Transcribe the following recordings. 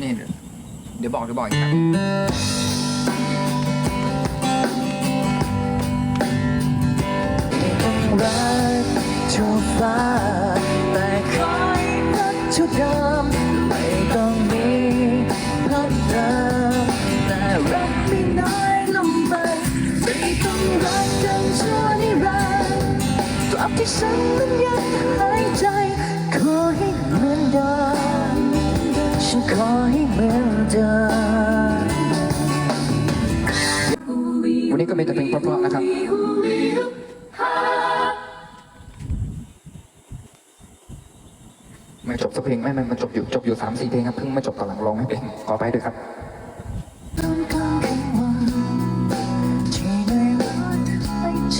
นี่เดี๋ยวเดี๋ยวบอกเดี๋ยวบอกอีกครับรักชั่วฟ้าแต่คอยรักชั่วเดิมไม่ต้องมีเพิ่มเติมแต่รักไม่น้อยลงไปไม่ต้องรักจนชั่วนิรันดร์ตราบที่ฉันนั้นยังหายใจ วันนี้ก็มีแต่เพลงเพราะๆนะครับไม่จบสักเพลงไม่ไม่มันจบอยู่จบอยู่สามสี่เพลงครับเพิ่งมาจบตอนหลังร้องไม่เป็นขอไปด้วยครับฉันไม่รักหายใจ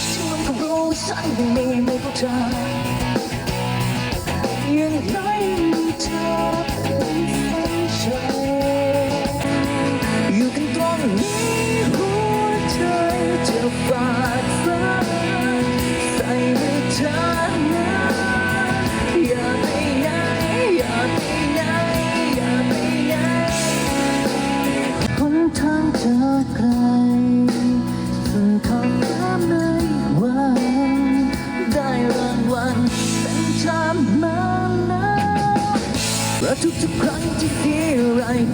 ที่มันก็รู้ฉันยังมีไม่เข้าใจยังไง ทุกๆครั้งที่ดีอะไรไปเท่ไร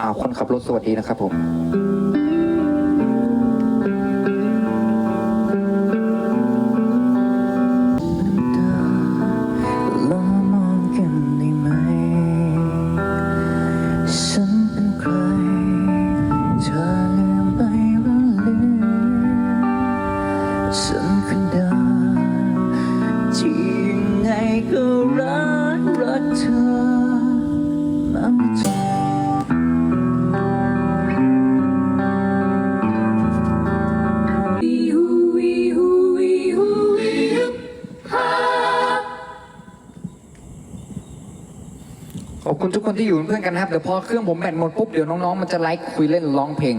อ่าคนขับรถสวัสดีนะครับผม ขอบคุณทุกคนที่อยู่เป็นเพื่อนกันนะครับ เดี๋ยวพอเครื่องผมแบตหมดปุ๊บ เดี๋ยวน้องๆ มันจะไลฟ์คุยเล่นร้องเพลง